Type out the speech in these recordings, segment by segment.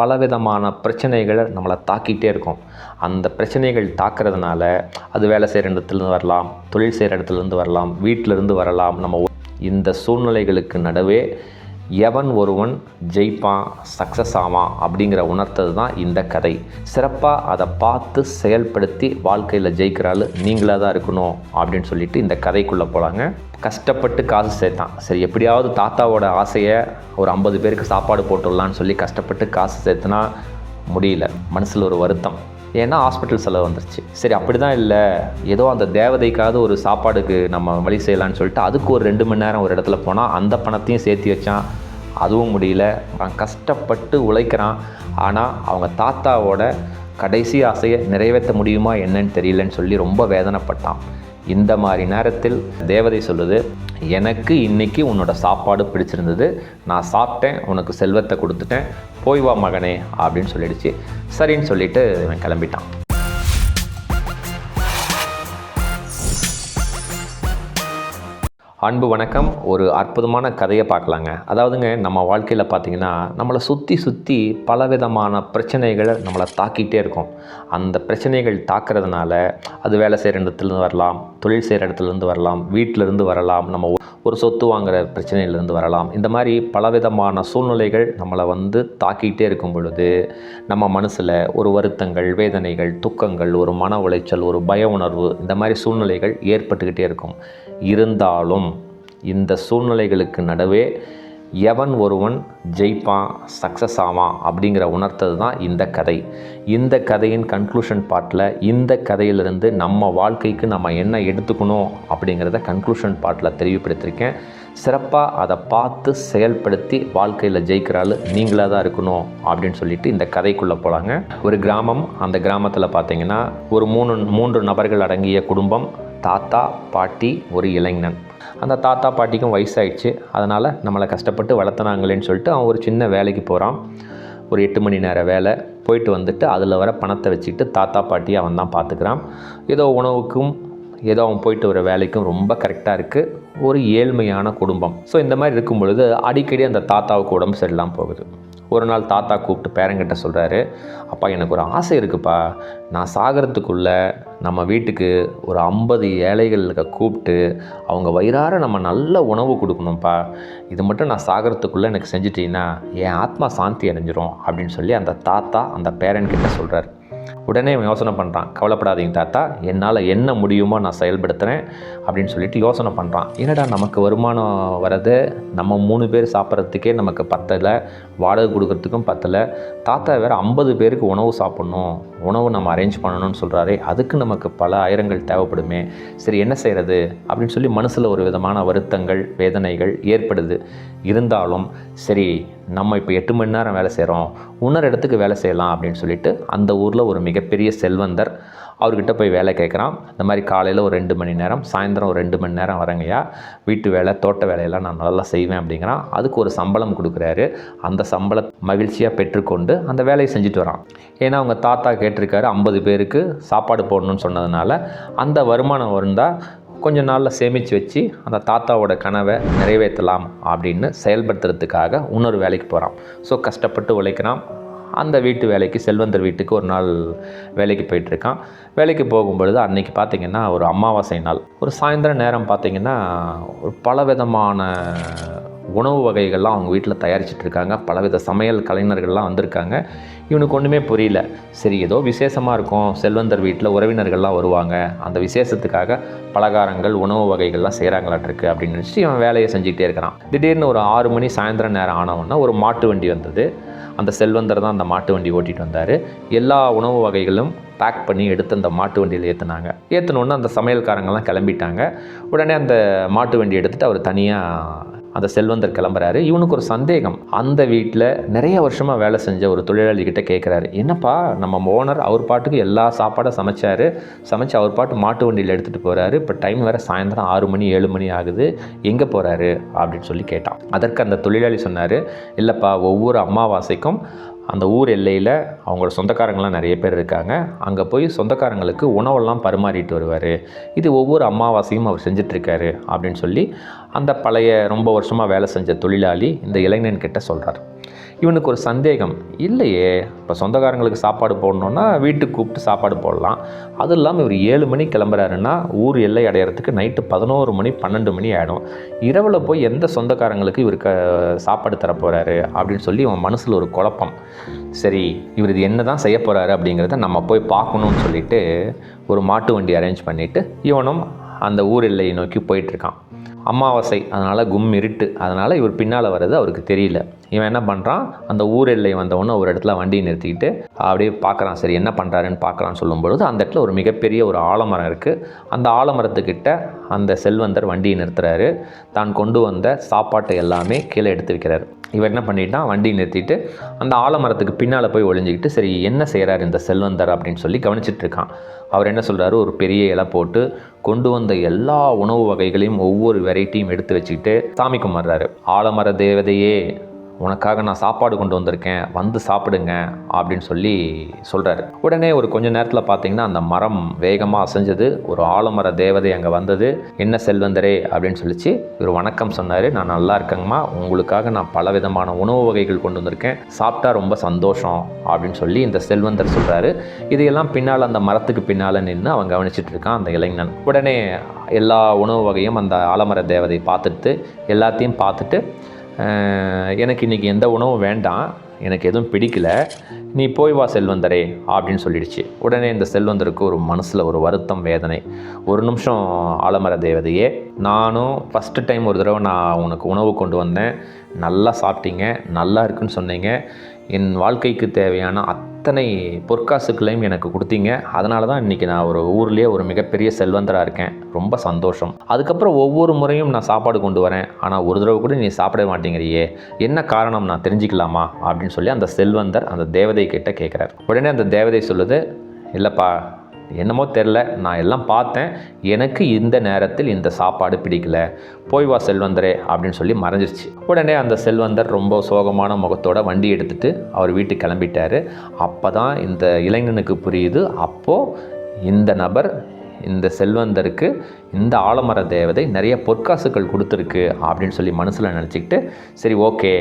பலவிதமான பிரச்சனைகளை நம்மளை தாக்கிட்டே இருக்கும். அந்த பிரச்சனைகள் தாக்குறதுனால அது வேலை செய்கிற இடத்துலேருந்து வரலாம் தொழில் செய்கிற இடத்துலேருந்து வரலாம் வீட்டிலேருந்து வரலாம். நம்ம இந்த சூழ்நிலைகளுக்கு நடுவே எவன் ஒருவன் ஜெயிப்பான் சக்ஸஸ் ஆவான் அப்படிங்கிற உணர்த்தது தான் இந்த கதை. சிறப்பாக அதை பார்த்து செயல்படுத்தி வாழ்க்கையில் ஜெயிக்கிறாள் நீங்களாக தான் இருக்கணும் அப்படின்னு சொல்லிட்டு இந்த கதைக்குள்ளே போகிறாங்க கஷ்டப்பட்டு காசு சேர்த்தான். சரி எப்படியாவது தாத்தாவோட ஆசையை ஒரு ஐம்பது பேருக்கு சாப்பாடு போட்டுடலான்னு சொல்லி கஷ்டப்பட்டு காசு சேர்த்துனா முடியல. மனசில் ஒரு வருத்தம். ஏன்னா ஹாஸ்பிட்டல் செலவு வந்துருச்சு. சரி அப்படி தான் இல்லை. ஏதோ அந்த தேவதைக்காவது ஒரு சாப்பாடுக்கு நம்ம வழி செய்யலான்னு சொல்லிட்டு அதுக்கு ஒரு ரெண்டு மணி நேரம் ஒரு இடத்துல போனால் அந்த பணத்தையும் சேர்த்து வச்சான். அதுவும் முடியல. அவன் கஷ்டப்பட்டு உழைக்கிறான். ஆனால் அவங்க தாத்தாவோட கடைசி ஆசையை நிறைவேற்ற முடியுமா என்னன்னு தெரியலன்னு சொல்லி ரொம்ப வேதனைப்பட்டான். இந்த மாதிரி நேரத்தில் தேவதை சொல்லுது எனக்கு இன்னைக்கு உன்னோட சாப்பாடு பிடிச்சிருந்தது. நான் சாப்பிட்டேன் உனக்கு செல்வத்தை கொடுத்துட்டேன். போய் வா மகனே அப்படின்னு சொல்லிடுச்சு. சரின்னு சொல்லிட்டு இவன் கிளம்பிட்டான். அன்பு வணக்கம். ஒரு அற்புதமான கதையை பார்க்கலாங்க. அதாவதுங்க நம்ம வாழ்க்கையில் பார்த்தீங்கன்னா நம்மளை சுற்றி சுற்றி பலவிதமான பிரச்சனைகளை நம்மளை தாக்கிட்டே இருக்கும். அந்த பிரச்சனைகள் தாக்குறதுனால அது வேலை செய்கிற இடத்துலேருந்து வரலாம் தொழில் செய்கிற இடத்துலேருந்து வரலாம் வீட்டிலேருந்து வரலாம் நம்ம ஒரு சொத்து வாங்குகிற பிரச்சனையிலேருந்து வரலாம். இந்த மாதிரி பலவிதமான சூழ்நிலைகள் நம்மளை வந்து தாக்கிக்கிட்டே இருக்கும் பொழுது நம்ம மனசில் ஒரு வருத்தங்கள் வேதனைகள் துக்கங்கள் ஒரு மன உளைச்சல் ஒரு பய உணர்வு இந்த மாதிரி சூழ்நிலைகள் ஏற்பட்டுக்கிட்டே இருக்கும். இருந்தாலும் இந்த சூழ்நிலைகளுக்கு நடுவே எவன் ஒருவன் ஜெயிப்பான் சக்ஸஸ் ஆவான் அப்படிங்கிற உணர்த்தது தான் இந்த கதை. இந்த கதையின் கன்க்ளூஷன் பார்ட்டில் இந்த கதையிலிருந்து நம்ம வாழ்க்கைக்கு நம்ம என்ன எடுத்துக்கணும் அப்படிங்கிறத கன்க்ளூஷன் பார்ட்டில் தெளிவுபடுத்தியிருக்கேன் சிறப்பாக அதை பார்த்து செயல்படுத்தி வாழ்க்கையில் ஜெயிக்கிறாள் நீங்களாக தான் இருக்கணும் அப்படின்னு சொல்லிட்டு இந்த கதைக்குள்ளே போகலாங்க ஒரு கிராமம் அந்த கிராமத்தில் பார்த்தீங்கன்னா ஒரு மூணு மூன்று நபர்கள் அடங்கிய குடும்பம் தாத்தா பாட்டி ஒரு இளைஞன். அந்த தாத்தா பாட்டிக்கும் வயசாயிடுச்சு. அதனால் நம்மளை கஷ்டப்பட்டு வளர்த்துனாங்களேன்னு சொல்லிட்டு அவன் ஒரு சின்ன வேலைக்கு போகிறான் ஒரு எட்டு மணி நேர வேலை. போயிட்டு வந்துட்டு அதில் வர பணத்தை வச்சுக்கிட்டு தாத்தா பாட்டி அவன் தான் பார்த்துக்கிறான் ஏதோ உணவுக்கும் ஏதோ அவன் போயிட்டு வர வேலைக்கும் ரொம்ப கரெக்டாக இருக்குது ஒரு ஏழ்மையான குடும்பம். ஸோ இந்த மாதிரி இருக்கும் பொழுது அடிக்கடி அந்த தாத்தாவுக்கு உடம்பு சரியில்லாமல் போகுது. ஒரு நாள் தாத்தா கூப்பிட்டு பேரங்கிட்ட சொல்கிறாரு அப்பா எனக்கு ஒரு ஆசை இருக்குப்பா. நான் சாகிறதுக்குள்ளே நம்ம வீட்டுக்கு ஒரு ஐம்பது ஏழைகளுக்கு கூப்பிட்டு அவங்க வயிறார நம்ம நல்ல உணவு கொடுக்கணும்ப்பா. இது மட்டும் நான் சாகிறதுக்குள்ளே எனக்கு செஞ்சிட்டீங்கன்னா என் ஆத்மா சாந்தி அடைஞ்சிரும் அப்படின்னு சொல்லி அந்த தாத்தா அந்த பேரன்கிட்ட சொல்கிறார் உடனே இவன் யோசனை பண்ணுறான் கவலைப்படாதீங்க தாத்தா என்னால் என்ன முடியுமோ நான் செயல்படுத்துகிறேன் அப்படின்னு சொல்லிட்டு யோசனை பண்ணுறான் என்னடா நமக்கு வருமானம் வர்றது? நம்ம மூணு பேர் சாப்பிட்றதுக்கே நமக்கு பத்தலை வாடகை கொடுக்கறதுக்கும் பத்தலை. தாத்தா வேறு ஐம்பது பேருக்கு உணவு சாப்பிட்ணும் உணவு நம்ம அரேஞ்ச் பண்ணணும்னு சொல்கிறாரே அதுக்கு நமக்கு பல ஆயிரங்கள் தேவைப்படுமே. சரி என்ன செய்கிறது அப்படின்னு சொல்லி மனசில் ஒரு விதமான வருத்தங்கள் வேதனைகள் ஏற்படுது. இருந்தாலும் சரி நம்ம இப்போ எட்டு மணி நேரம் வேலை செய்கிறோம் இன்னொரு இடத்துக்கு வேலை செய்யலாம் அப்படின்னு சொல்லிட்டு அந்த ஊரில் ஒரு மிகப்பெரிய செல்வந்தர். அவர்கிட்ட போய் வேலை கேட்குறான். இந்த மாதிரி காலையில் ஒரு ரெண்டு மணி நேரம் சாயந்தரம் ஒரு ரெண்டு மணி நேரம் வரங்கய்யா வீட்டு வேலை தோட்ட வேலையெல்லாம் நான் நல்லா செய்வேன் அப்படிங்கிறான். அதுக்கு ஒரு சம்பளம் கொடுக்குறாரு. அந்த சம்பள மகிழ்ச்சியாக பெற்றுக்கொண்டு அந்த வேலையை செஞ்சுட்டு வரான். ஏன்னா அவங்க தாத்தா கேட்டிருக்காரு ஐம்பது பேருக்கு சாப்பாடு போடணும்னு சொன்னதுனால அந்த வருமானம் வந்தால் கொஞ்ச நாளில் சேமித்து வச்சு அந்த தாத்தாவோட கனவை நிறைவேற்றலாம் அப்படின்னு செயல்படுத்துறதுக்காக இன்னொரு வேலைக்கு போகிறான் ஸோ கஷ்டப்பட்டு உழைக்கிறான். அந்த வீட்டு வேலைக்கு செல்வந்தர் வீட்டுக்கு ஒரு நாள் வேலைக்கு போயிட்டுருக்கான். வேலைக்கு போகும்பொழுது அன்னைக்கு பார்த்திங்கன்னா ஒரு அமாவாசை நாள். ஒரு சாயந்தரம் நேரம் பார்த்திங்கன்னா ஒரு பலவிதமான உணவு வகைகள்லாம் அவங்க வீட்டில் தயாரிச்சிட்டு இருக்காங்க பலவித சமையல் கலைஞர்கள்லாம் வந்திருக்காங்க. இவனுக்கு ஒன்றுமே புரியல. சரி ஏதோ விசேஷமாக இருக்கும். செல்வந்தர் வீட்டில் உறவினர்கள்லாம் வருவாங்க. அந்த விசேஷத்துக்காக பலகாரங்கள் உணவு வகைகள்லாம் செய்கிறாங்களாட்டிருக்கு அப்படின்னு நினச்சிட்டு இவன் வேலையை செஞ்சுக்கிட்டே இருக்கிறான். திடீர்னு ஒரு ஆறு மணி சாயந்தரம் நேரம் ஆனவுன்னா ஒரு மாட்டு வண்டி வந்தது. அந்த செல்வந்தர் தான் அந்த மாட்டு வண்டி ஓட்டிகிட்டு வந்தார். எல்லா உணவு வகைகளும் பேக் பண்ணி எடுத்து அந்த மாட்டு வண்டியில் ஏற்றுனாங்க ஏற்றினோன்னு அந்த சமையல்காரங்கெல்லாம் கிளம்பிட்டாங்க. உடனே அந்த மாட்டு வண்டி எடுத்துகிட்டு அவர் தனியாக அந்த செல்வந்தர் கிளம்புறாரு. இவனுக்கு ஒரு சந்தேகம். அந்த வீட்டில் நிறைய வருஷமாக வேலை செஞ்ச ஒரு தொழிலாளி கிட்ட கேட்குறாரு என்னப்பா நம்ம ஓனர் அவர் பாட்டுக்கு எல்லா சாப்பாடும் சமைச்சார். சமைச்சு அவர் பாட்டு மாட்டு வண்டியில் எடுத்துகிட்டு போகிறாரு இப்போ டைம் வேறு சாயந்தரம் ஆறு மணி ஏழு மணி ஆகுது. எங்கே போகிறாரு அப்படின்னு சொல்லி கேட்டான். அதற்கு அந்த தொழிலாளி சொன்னார் இல்லைப்பா ஒவ்வொரு அமாவாசைக்கும் அந்த ஊர் எல்லையில் அவங்களோட சொந்தக்காரங்களாம் நிறைய பேர் இருக்காங்க. அங்கே போய் சொந்தக்காரங்களுக்கு உணவெல்லாம் பரிமாறிட்டு வருவார். இது ஒவ்வொரு அமாவாசையும் அவர் செஞ்சிட்ருக்காரு அப்படின்னு சொல்லி அந்த பழைய ரொம்ப வருஷமாக வேலை செஞ்ச தொழிலாளி இந்த இளைஞன்கிட்ட சொல்கிறார் இவனுக்கு ஒரு சந்தேகம். இல்லையே இப்போ சொந்தக்காரங்களுக்கு சாப்பாடு போடணுன்னா வீட்டுக்கு கூப்பிட்டு சாப்பாடு போடலாம். அது இல்லாமல் இவர் ஏழு மணி கிளம்புறாருன்னா ஊர் எல்லை அடையிறதுக்கு நைட்டு பதினோரு மணி பன்னெண்டு மணி ஆகிடும் இரவில் போய் எந்த சொந்தக்காரங்களுக்கு இவருக்கு சாப்பாடு தர போகிறாரு அப்படின்னு சொல்லி அவன் மனசில் ஒரு குழப்பம். சரி இவர் இது என்ன தான் செய்ய போகிறாரு அப்படிங்கிறத நம்ம போய் பார்க்கணும்னு சொல்லிட்டு ஒரு மாட்டு வண்டி அரேஞ்ச் பண்ணிவிட்டு இவனும் அந்த ஊர் எல்லையை நோக்கி போயிட்டுருக்கான் அமாவாசை அதனால் கும் இருட்டு அதனால் இவர் பின்னால் வர்றது அவருக்கு தெரியல. இவன் என்ன பண்ணுறான் அந்த ஊர் எல்லை வந்தவொடனே ஒரு இடத்துல வண்டியை நிறுத்திக்கிட்டு அப்படியே பார்க்குறான். சரி என்ன பண்ணுறாருன்னு பார்க்குறான்னு சொல்லும்பொழுது அந்த இடத்துல ஒரு மிகப்பெரிய ஒரு ஆலமரம் இருக்குது அந்த ஆலமரத்துக்கிட்ட அந்த செல்வந்தர் வண்டியை நிறுத்துறாரு. தான் கொண்டு வந்த சாப்பாட்டை எல்லாமே கீழே எடுத்து வைக்கிறாரு. இவர் என்ன பண்ணிட்டான்? வண்டியை நிறுத்திட்டு அந்த ஆலமரத்துக்கு பின்னால் போய் ஒளிஞ்சிக்கிட்டு சரி என்ன செய்கிறார் இந்த செல்வந்தர் அப்படின்னு சொல்லி கவனிச்சிட்டு இருக்கான். அவர் என்ன சொல்கிறாரு ஒரு பெரிய இலை போட்டு கொண்டு வந்த எல்லா உணவு வகைகளையும் ஒவ்வொரு வெரைட்டியும் எடுத்து வச்சுக்கிட்டு சாமி கும்பிட்றாரு. ஆலமர தேவதையே உனக்காக நான் சாப்பாடு கொண்டு வந்திருக்கேன் வந்து சாப்பிடுங்க அப்படின்னு சொல்லி சொல்கிறாரு உடனே ஒரு கொஞ்ச நேரத்தில் பார்த்தீங்கன்னா அந்த மரம் வேகமாக அசைஞ்சது ஒரு ஆலமர தேவதை அங்கே வந்தது. என்ன செல்வந்தரே? அப்படின்னு சொல்லிச்சு. இவர் வணக்கம் சொன்னார். நான் நல்லா இருக்கேங்கம்மா. உங்களுக்காக நான் பல விதமான உணவு வகைகள் கொண்டு வந்திருக்கேன். சாப்பிட்டா ரொம்ப சந்தோஷம் அப்படின்னு சொல்லி இந்த செல்வந்தர் சொல்கிறாரு இதையெல்லாம் பின்னால் அந்த மரத்துக்கு பின்னால் நின்று அவன் கவனிச்சிட்டு இருக்கான் அந்த இளைஞன். உடனே எல்லா உணவு வகையும் அந்த ஆலமர தேவதை பார்த்துட்டு எல்லாத்தையும் பார்த்துட்டு எனக்கு இன்றைக்கி எந்த உணவும் வேண்டாம். எனக்கு எதுவும் பிடிக்கல. நீ போய் வா செல்வந்தரே அப்படின்னு சொல்லிடுச்சு. உடனே இந்த செல்வந்தருக்கு ஒரு மனசில் ஒரு வருத்தம் வேதனை. ஒரு நிமிஷம் ஆலமர தேவதையே நானும் ஃபஸ்ட்டு டைம் ஒரு தடவை நான் உனக்கு உணவு கொண்டு வந்தேன். நல்லா சாப்பிட்டீங்க நல்லா இருக்குன்னு சொன்னீங்க. என் வாழ்க்கைக்கு தேவையான அத்தனை பொற்காசுகளையும் எனக்கு கொடுத்தீங்க. அதனால தான் இன்றைக்கி நான் ஒரு ஊர்லேயே ஒரு மிகப்பெரிய செல்வந்தராக இருக்கேன். ரொம்ப சந்தோஷம். அதுக்கப்புறம் ஒவ்வொரு முறையும் நான் சாப்பாடு கொண்டு வரேன். ஆனால் ஒரு தடவை கூட நீ சாப்பிட மாட்டேங்கிறியே. என்ன காரணம்? நான் தெரிஞ்சுக்கலாமா? அப்படின்னு சொல்லி அந்த செல்வந்தர் அந்த தேவதை கிட்ட கேட்குறாரு உடனே அந்த தேவதை சொல்லுது இல்லைப்பா என்னமோ தெரில நான் எல்லாம் பார்த்தேன். எனக்கு இந்த நேரத்தில் இந்த சாப்பாடு பிடிக்கல. போய் வா செல்வந்தரே அப்படின்னு சொல்லி மறைஞ்சிருச்சு. உடனே அந்த செல்வந்தர் ரொம்ப சோகமான முகத்தோட வண்டி எடுத்துட்டு அவர் வீட்டுக்கு கிளம்பிட்டார். அப்போ தான் இந்த இளைஞனுக்கு புரியுது. அப்போது இந்த நபர் இந்த செல்வந்தருக்கு இந்த ஆலமர தேவதை நிறைய பொற்காசுகள் கொடுத்துருக்கு அப்படின்னு சொல்லி மனசில் நினச்சிக்கிட்டு சரி ஓகே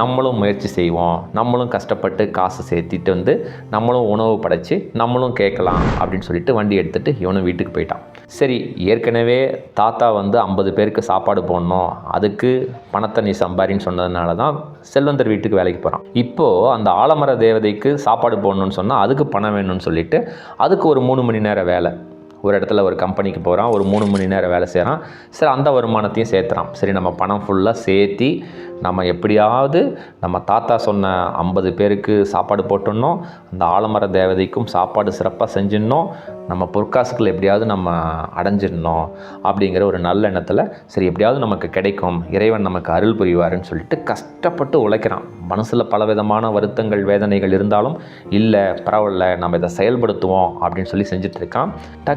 நம்மளும் முயற்சி செய்வோம். நம்மளும் கஷ்டப்பட்டு காசு சேர்த்திட்டு வந்து நம்மளும் உணவு படைச்சி நம்மளும் கேட்கலாம் அப்படின்னு சொல்லிட்டு வண்டி எடுத்துகிட்டு இவனும் வீட்டுக்கு போயிட்டான். சரி ஏற்கனவே தாத்தா வந்து ஐம்பது பேருக்கு சாப்பாடு போடணும். அதுக்கு பணத்தை நீ சம்பாரின்னு சொன்னதுனால தான் செல்வந்தர் வீட்டுக்கு வேலைக்கு போகிறான் இப்போது அந்த ஆலமர தேவதைக்கு சாப்பாடு போடணும்னு சொன்னால் அதுக்கு பணம் வேணும்னு சொல்லிட்டு அதுக்கு ஒரு மூணு மணி நேரம் வேலை. ஒரு இடத்துல ஒரு கம்பெனிக்கு போகிறான் ஒரு மூணு மணி நேரம் வேலை செய்கிறான் சரி அந்த வருமானத்தையும் சேர்த்துறான். சரி நம்ம பணம் ஃபுல்லாக சேர்த்தி நம்ம எப்படியாவது நம்ம தாத்தா சொன்ன ஐம்பது பேருக்கு சாப்பாடு போட்டுடணும். அந்த ஆலமர தேவதைக்கும் சாப்பாடு சிறப்பாக செஞ்சிடணும். நம்ம பொற்காசுகள் எப்படியாவது நம்ம அடைஞ்சிடணும் அப்படிங்கிற ஒரு நல்ல எண்ணத்தில் சரி எப்படியாவது நமக்கு கிடைக்கும் இறைவன் நமக்கு அருள் புரிவாருன்னு சொல்லிட்டு கஷ்டப்பட்டு உழைக்கிறான். மனசில் பலவிதமான வருத்தங்கள் வேதனைகள் இருந்தாலும் இல்லை பரவாயில்ல நம்ம இதை செயல்படுத்துவோம் அப்படின்னு சொல்லி செஞ்சிட்ருக்கான் இருக்கான்.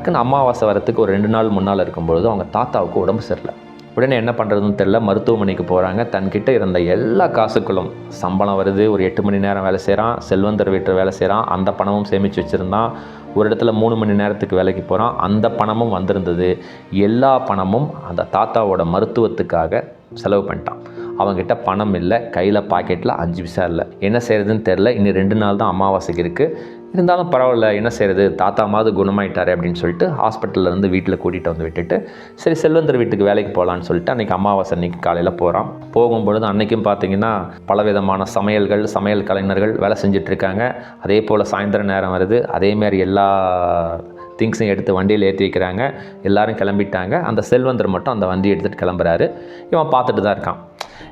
டக்குன்னு அமாவாசை வரத்துக்கு ஒரு ரெண்டு நாள் முன்னால் இருக்கும்பொழுது அவங்க தாத்தாவுக்கு உடம்பு சரியில்லை. உடனே என்ன பண்ணுறதுன்னு தெரில மருத்துவமனைக்கு போகிறாங்க தன்கிட்ட இருந்த எல்லா காசுக்களும் சம்பளம் வருது. ஒரு எட்டு மணி நேரம் வேலை செய்கிறான் செல்வந்தர் வீட்டில் வேலை செய்கிறான் அந்த பணமும் சேமித்து வச்சுருந்தான். ஒரு இடத்துல மூணு மணி நேரத்துக்கு வேலைக்கு போகிறான் அந்த பணமும் வந்திருந்தது. எல்லா பணமும் அந்த தாத்தாவோட மருத்துவத்துக்காக செலவு பண்ணிட்டான். அவங்ககிட்ட பணம் இல்லை. கையில் பாக்கெட்டில் அஞ்சு பைசா இல்லை. என்ன செய்கிறதுன்னு தெரில இன்னும் ரெண்டு நாள் தான் அமாவாசைக்கு இருக்குது இருந்தாலும் பரவாயில்ல என்ன செய்கிறது தாத்தாமாவது குணமாயிட்டாரு அப்படின்னு சொல்லிட்டு ஹாஸ்பிட்டல்ல இருந்து வீட்டில் கூட்டிகிட்டு வந்து விட்டுட்டு சரி செல்வந்தர் வீட்டுக்கு வேலைக்கு போகலான்னு சொல்லிட்டு அன்றைக்கி அமாவாசை அன்னைக்கு காலையில் போகிறான் போகும்பொழுது அன்றைக்கும் பார்த்திங்கன்னா பலவிதமான சமையல்கள் சமையல் கலைஞர்கள் வேலை செஞ்சுட்டு இருக்காங்க. அதே போல் சாயந்தரம் நேரம் வருது. அதேமாரி எல்லா திங்ஸையும் எடுத்து வண்டியில் ஏற்றி வைக்கிறாங்க. எல்லோரும் கிளம்பிட்டாங்க. அந்த செல்வந்தர் மட்டும் அந்த வண்டியை எடுத்துகிட்டு கிளம்புறாரு. இவன் பார்த்துட்டு தான் இருக்கான்.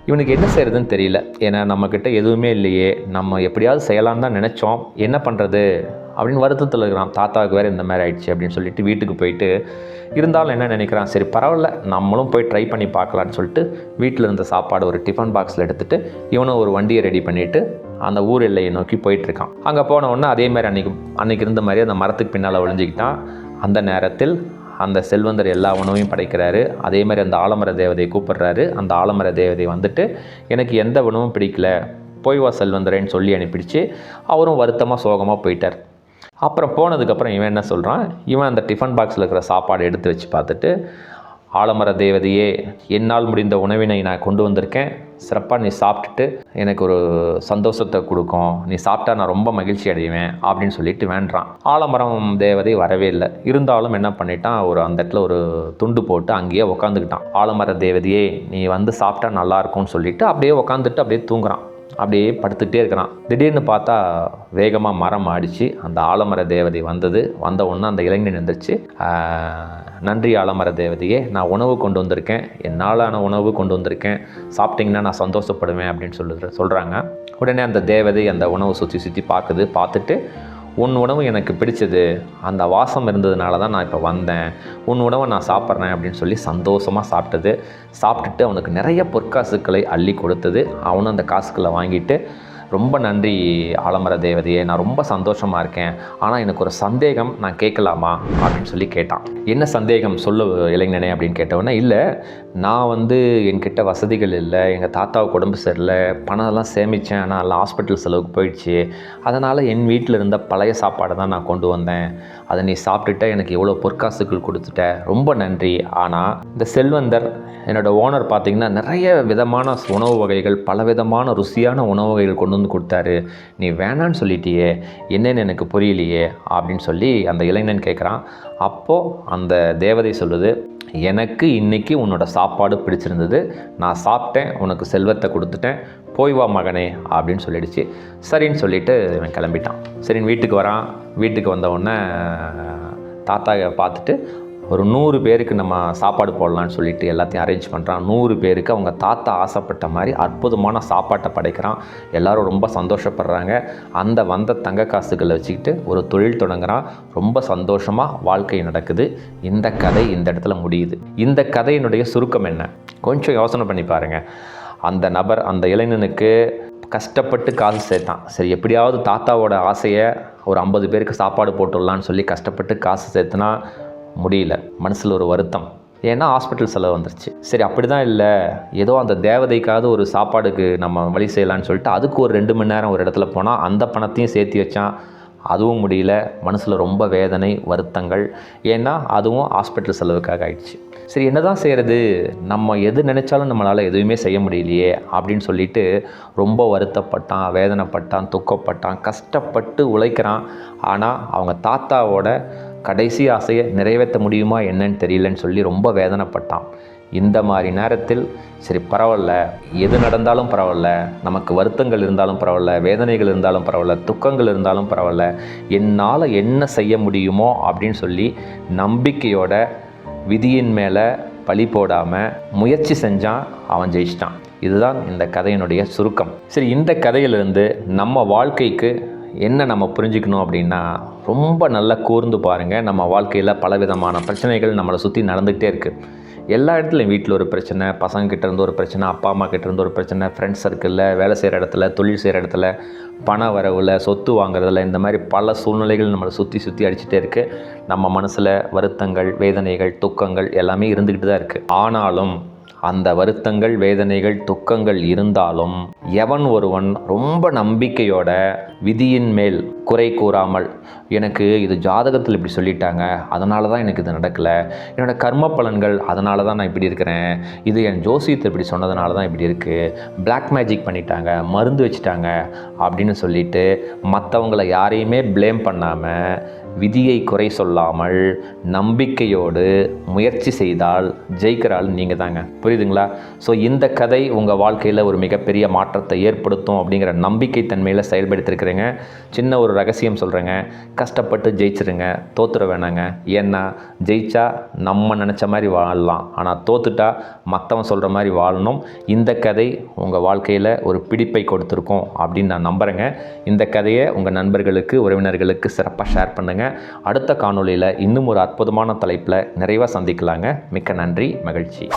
இவனுக்கு என்ன செய்கிறதுன்னு தெரியல. ஏன்னா நம்மக்கிட்ட எதுவுமே இல்லையே. நம்ம எப்படியாவது செய்யலான்னு தான் நினச்சோம். என்ன பண்ணுறது அப்படின்னு வருத்தத்தில் இருக்கிறான். தாத்தாவுக்கு வேறு இந்த மாதிரி ஆயிடுச்சு அப்படின்னு சொல்லிட்டு வீட்டுக்கு போயிட்டு இருந்தாலும் என்ன நினைக்கிறான்? சரி பரவாயில்ல. நம்மளும் போய் ட்ரை பண்ணி பார்க்கலான்னு சொல்லிட்டு வீட்டில் இருந்த சாப்பாடு ஒரு டிஃபன் பாக்ஸில் எடுத்துகிட்டு இவனும் ஒரு வண்டியை ரெடி பண்ணிவிட்டு அந்த ஊர் எல்லையை நோக்கி போயிட்டுருக்கான். அங்கே போன உடனே அதே மாதிரி அன்றைக்கி அன்றைக்கி இருந்த மாதிரி அந்த மரத்துக்கு பின்னால் ஒழிஞ்சிக்கிட்டான் அந்த நேரத்தில் அந்த செல்வந்தர் எல்லா உணவையும் படைக்கிறாரு. அதே மாதிரி அந்த ஆலமர தேவதையை கூப்பிடுறாரு. அந்த ஆலமர தேவதை வந்துட்டு எனக்கு எந்த உணவும் பிடிக்கல. போய் வா செல்வந்தரேன்னு சொல்லி அனுப்பிடுச்சு. அவரும் வருத்தமாக சோகமாக போயிட்டார். அப்புறம் போனதுக்கப்புறம் இவன் என்ன சொல்கிறான் இவன் அந்த டிஃபன் பாக்ஸில் இருக்கிற சாப்பாடு எடுத்து வச்சு பார்த்துட்டு ஆலமர தேவதையே என்னால் முடிந்த உணவினை நான் கொண்டு வந்திருக்கேன். சிறப்பாக நீ சாப்பிட்டுட்டு எனக்கு ஒரு சந்தோஷத்தை கொடுக்கும். நீ சாப்பிட்டா நான் ரொம்ப மகிழ்ச்சி அடைவேன் அப்படின்னு சொல்லிட்டு வேண்டான் ஆலமரம் தேவதை வரவே இல்லை. இருந்தாலும் என்ன பண்ணிட்டான்? ஒரு அந்த இடத்துல ஒரு துண்டு போட்டு அங்கேயே உக்காந்துக்கிட்டான். ஆலமர தேவதையே நீ வந்து சாப்பிட்டா நல்லா இருக்கும்னு சொல்லிட்டு அப்படியே உக்காந்துட்டு அப்படியே தூங்குறான். அப்படியே படுத்துக்கிட்டே இருக்கிறான். திடீர்னு பார்த்தா வேகமாக மரம் ஆடிச்சு. அந்த ஆலமர தேவதை வந்தது. வந்த உடனே அந்த இளைஞன் எந்திரிச்சு நன்றி ஆலமர தேவதையே நான் உணவு கொண்டு வந்திருக்கேன். என்னாலான உணவு கொண்டு வந்திருக்கேன். சாப்பிட்டிங்கன்னா நான் சந்தோஷப்படுவேன் அப்படின்னு சொல்லு சொல்கிறாங்க உடனே அந்த தேவதை அந்த உணவை சுற்றி சுற்றி பார்க்குது. பார்த்துட்டு உன் உணவு எனக்கு பிடிச்சது. அந்த வாசம் இருந்ததுனால தான் நான் இப்போ வந்தேன். உன் உணவை நான் சாப்பிட்றேன் அப்படின்னு சொல்லி சந்தோஷமாக சாப்பிட்டது. சாப்பிட்டுட்டு அவனுக்கு நிறைய பொற்காசுக்களை அள்ளி கொடுத்தது. அவனும் அந்த காசுக்களை வாங்கிட்டு ரொம்ப நன்றி ஆலமர தேவதையே நான் ரொம்ப சந்தோஷமாக இருக்கேன். ஆனால் எனக்கு ஒரு சந்தேகம் நான் கேட்கலாமா? அப்படின்னு சொல்லி கேட்டான். என்ன சந்தேகம்? சொல்லு இளைஞனே அப்படின்னு கேட்டவொன்னே இல்லை நான் வந்து என்கிட்ட வசதிகள் இல்லை எங்கள் தாத்தாவுக்கு உடம்பு சரியில்லை பணம்லாம் சேமித்தேன் ஆனால் எல்லாம் ஹாஸ்பிட்டல் செலவுக்கு போயிடுச்சு. அதனால் என் வீட்டில் இருந்த பழைய சாப்பாடை தான் நான் கொண்டு வந்தேன். அதை நீ சாப்பிட்டுட்ட எனக்கு எவ்வளோ பொற்காசுகள் கொடுத்துட்ட. ரொம்ப நன்றி. ஆனால் இந்த செல்வந்தர் என்னோட ஓனர் பார்த்திங்கன்னா நிறைய விதமான உணவு வகைகள் பல விதமான ருசியான உணவு வகைகள் கொண்டு வந்து கொடுத்தாரு. நீ வேணான்னு சொல்லிட்டியே என்னென்னு எனக்கு புரியலையே அப்படின்னு சொல்லி அந்த இளைஞன் கேட்குறான் அப்போது அந்த தேவதை சொல்லுது எனக்கு இன்றைக்கி உன்னோட சாப்பாடு பிடிச்சிருந்தது. நான் சாப்பிட்டேன் உனக்கு செல்வத்தை கொடுத்துட்டேன். போய் வா மகனே அப்படின்னு சொல்லிடுச்சு. சரின்னு சொல்லிவிட்டு இவன் கிளம்பிட்டான். சரின்னு வீட்டுக்கு வரான். வீட்டுக்கு வந்த உடனே தாத்தாவை பார்த்துட்டு ஒரு நூறு பேருக்கு நம்ம சாப்பாடு போடலான்னு சொல்லிட்டு எல்லாத்தையும் அரேஞ்ச் பண்ணுறான் நூறு பேருக்கு அவங்க தாத்தா ஆசைப்பட்ட மாதிரி அற்புதமான சாப்பாட்டை படைக்கிறான். எல்லாரும் ரொம்ப சந்தோஷப்படுறாங்க. அந்த வந்த தங்க காசுகளை வச்சுக்கிட்டு ஒரு தொழில் தொடங்குறான். ரொம்ப சந்தோஷமாக வாழ்க்கை நடக்குது. இந்த கதை இந்த இடத்துல முடியுது. இந்த கதையினுடைய சுருக்கம் என்ன? கொஞ்சம் யோசனை பண்ணி பாருங்கள் அந்த நபர் அந்த இளைஞனுக்கு கஷ்டப்பட்டு காசு சேர்த்தான். சரி எப்படியாவது தாத்தாவோட ஆசையை ஒரு ஐம்பது பேருக்கு சாப்பாடு போட்டுடலான்னு சொல்லி கஷ்டப்பட்டு காசு சேர்த்துனா முடியல. மனசில் ஒரு வருத்தம். ஏன்னா ஹாஸ்பிட்டல் செலவு வந்துருச்சு. சரி அப்படி தான் இல்லை. ஏதோ அந்த தேவதைக்காவது ஒரு சாப்பாடுக்கு நம்ம வழி செய்யலான்னு சொல்லிட்டு அதுக்கு ஒரு ரெண்டு மணி நேரம் ஒரு இடத்துல போனால் அந்த பணத்தையும் சேர்த்து வச்சான் அதுவும் முடியல. மனசில் ரொம்ப வேதனை வருத்தங்கள். ஏன்னா அதுவும் ஹாஸ்பிட்டல் செலவுக்காக ஆயிடுச்சு. சரி என்ன தான் செய்கிறது நம்ம எது நினச்சாலும் நம்மளால் எதுவுமே செய்ய முடியலையே அப்படின்னு சொல்லிட்டு ரொம்ப வருத்தப்பட்டான் வேதனைப்பட்டான் துக்கப்பட்டான் கஷ்டப்பட்டு உழைக்கிறான். ஆனால் அவங்க தாத்தாவோட கடைசி ஆசையை நிறைவேற்ற முடியுமா என்னன்னு தெரியலன்னு சொல்லி ரொம்ப வேதனைப்பட்டான். இந்த மாதிரி நேரத்தில் சரி பரவாயில்ல. எது நடந்தாலும் பரவாயில்ல. நமக்கு வருத்தங்கள் இருந்தாலும் பரவாயில்ல. வேதனைகள் இருந்தாலும் பரவாயில்ல. துக்கங்கள் இருந்தாலும் பரவாயில்ல. என்னால் என்ன செய்ய முடியுமோ அப்படின்னு சொல்லி நம்பிக்கையோட விதியின் மேலே பழி போடாமல் முயற்சி செஞ்சான் அவன் ஜெயிச்சிட்டான். இதுதான் இந்த கதையினுடைய சுருக்கம். சரி இந்த கதையிலிருந்து நம்ம வாழ்க்கைக்கு என்ன நம்ம புரிஞ்சுக்கணும் அப்படின்னா ரொம்ப நல்லா கூர்ந்து பாருங்கள் நம்ம வாழ்க்கையில் பலவிதமான பிரச்சனைகள் நம்மளை சுற்றி நடந்துக்கிட்டே இருக்குது எல்லா இடத்துலையும் வீட்டில் ஒரு பிரச்சனை பசங்கக்கிட்ட இருந்து ஒரு பிரச்சனை அப்பா அம்மா கிட்ட இருந்து ஒரு பிரச்சனை ஃப்ரெண்ட்ஸ் சர்க்கிளில் வேலை செய்கிற இடத்துல தொழில் செய்கிற இடத்துல பண வரவில் சொத்து வாங்குறதுல இந்த மாதிரி பல சூழ்நிலைகள் நம்மளை சுற்றி சுற்றி அடிச்சுட்டே இருக்குது நம்ம மனசில் வருத்தங்கள் வேதனைகள் துக்கங்கள் எல்லாமே இருந்துக்கிட்டு தான் இருக்குது ஆனாலும் அந்த வருத்தங்கள் வேதனைகள் துக்கங்கள் இருந்தாலும் எவன் ஒருவன் ரொம்ப நம்பிக்கையோட விதியின் மேல் குறை கூறாமல் எனக்கு இது ஜாதகத்தில் இப்படி சொல்லிட்டாங்க அதனால தான் எனக்கு இது நடக்கலை என்னோடய கர்ம பலன்கள் அதனால தான் நான் இப்படி இருக்கிறேன் இது என் ஜோசியத்தை இப்படி சொன்னதுனால தான் இப்படி இருக்குது பிளாக் மேஜிக் பண்ணிட்டாங்க மருந்து வச்சுட்டாங்க அப்படின்னு சொல்லிட்டு மற்றவங்கள யாரையுமே ப்ளேம் பண்ணாமல் விதியை குறை சொல்லாமல் நம்பிக்கையோடு முயற்சி செய்தால் ஜெயிக்கிறாள் நீங்கள் தாங்க புரியுதுங்களா? ஸோ இந்த கதை உங்கள் வாழ்க்கையில் ஒரு மிகப்பெரிய மாற்றத்தை ஏற்படுத்தும் அப்படிங்கிற நம்பிக்கை தன்மையில் செயல்படுத்திருக்கிறேங்க. சின்ன ஒரு ரகசியம் சொல்கிறேங்க கஷ்டப்பட்டு ஜெயிச்சிருங்க. தோத்துற வேணாங்க. ஏன்னா ஜெயிச்சா நம்ம நினச்ச மாதிரி வாழலாம். ஆனால் தோத்துட்டா மற்றவன் சொல்கிற மாதிரி வாழணும். இந்த கதை உங்கள் வாழ்க்கையில் ஒரு பிடிப்பை கொடுத்துருக்கோம் அப்படின்னு நான் நம்புகிறேங்க இந்த கதையை உங்கள் நண்பர்களுக்கு உறவினர்களுக்கு சிறப்பாக ஷேர் பண்ணுங்கள் அடுத்த காணொலியில் இன்னும் ஒரு அற்புதமான தலைப்பில் நிறைவாக சந்திக்கலாங்க. மிக்க நன்றி மகிழ்ச்சி.